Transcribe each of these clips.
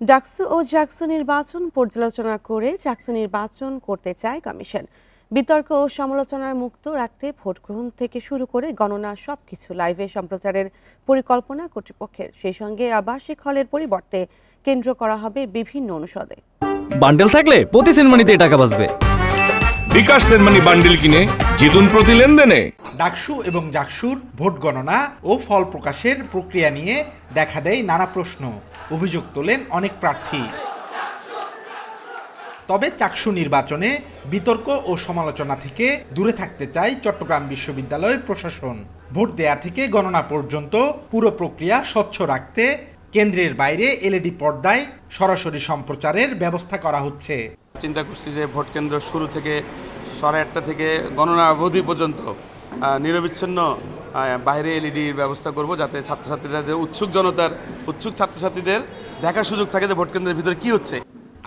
ডাকসু ও জাকসু নির্বাচন পর্যালোচনা করে জাকসু নির্বাচন করতে চায় কমিশন। বিতর্ক ও সমালোচনার মুক্ত রাখতে ভোট গ্রহণ থেকে শুরু করে গণনা সবকিছু লাইভে সম্প্রচারের পরিকল্পনা কর্তৃপক্ষের। সেই সঙ্গে আবাসিক হলের পরিবর্তে কেন্দ্র করা হবে বিভিন্ন অনুষদে। বান্ডেল থাকলে প্রতি সিনেমানিতে টাকা বাঁচবে। বিকাশ সেনমানি বান্ডিল কিনে জিতুন প্রতি লেনদেনে। ডাকসু এবং জাকসুর ভোট গণনা ও ফল প্রকাশের প্রক্রিয়া নিয়ে দেখা দেয় নানা প্রশ্ন। অভিযোগ তোলেন অনেক প্রার্থী। তবে চাকসু নির্বাচনে বিতর্ক ও সমালোচনা থেকে দূরে থাকতে চায় চট্টগ্রাম বিশ্ববিদ্যালয় প্রশাসন। ভোট দেয়া থেকে গণনা পর্যন্ত পুরো প্রক্রিয়া স্বচ্ছ রাখতে কেন্দ্রের বাইরে এলইডি পর্দায় সরাসরি সম্প্রচারের ব্যবস্থা করা হচ্ছে। চিন্তা করছি যে ভোট কেন্দ্র শুরু থেকে সাড়ে আটটা থেকে গণনা অবধি পর্যন্ত নিরবিচ্ছিন্ন বাইরে এলইডির ব্যবস্থা করব যাতে ছাত্রছাত্রীদের উৎসুক জনতার উৎসুক ছাত্রছাত্রীদের দেখার সুযোগ থাকে যে ভোট কেন্দ্রের ভিতরে কী হচ্ছে।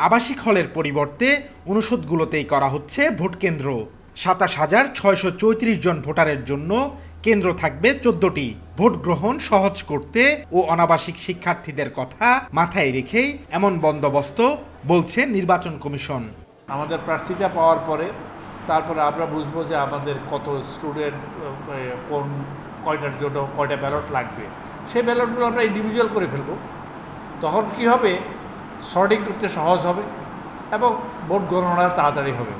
আবাসিক হলের পরিবর্তে অনুষদগুলোতেই করা হচ্ছে ভোটকেন্দ্র সাতাশ হাজার ছয়শো চৌত্রিশ জন ভোটারের জন্য কেন্দ্র থাকবে চোদ্দটি। ভোট গ্রহণ সহজ করতে ও অনাবাসিক শিক্ষার্থীদের কথা মাথায় রেখেই এমন বন্দোবস্ত বলছে নির্বাচন কমিশন। আমাদের প্রার্থীতা পাওয়ার পরে তারপরে আমরা বুঝব যে আমাদের কত স্টুডেন্ট কোন কয়টার জন্য কয়টা ব্যালট লাগবে। সেই ব্যালটগুলো আমরা ইন্ডিভিজুয়াল করে ফেলব। তখন কি হবে? সর্টিং করতে সহজ হবে এবং ভোট গণনা তাড়াতাড়ি হবে।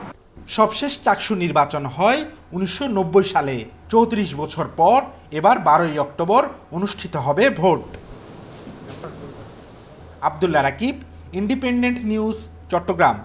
সবশেষ চাকসু নির্বাচন হয় উনিশশো নব্বই সালে। চৌত্রিশ বছর পর এবার বারোই অক্টোবর অনুষ্ঠিত হবে vote. Abdullah Rakib independent news Chattogram.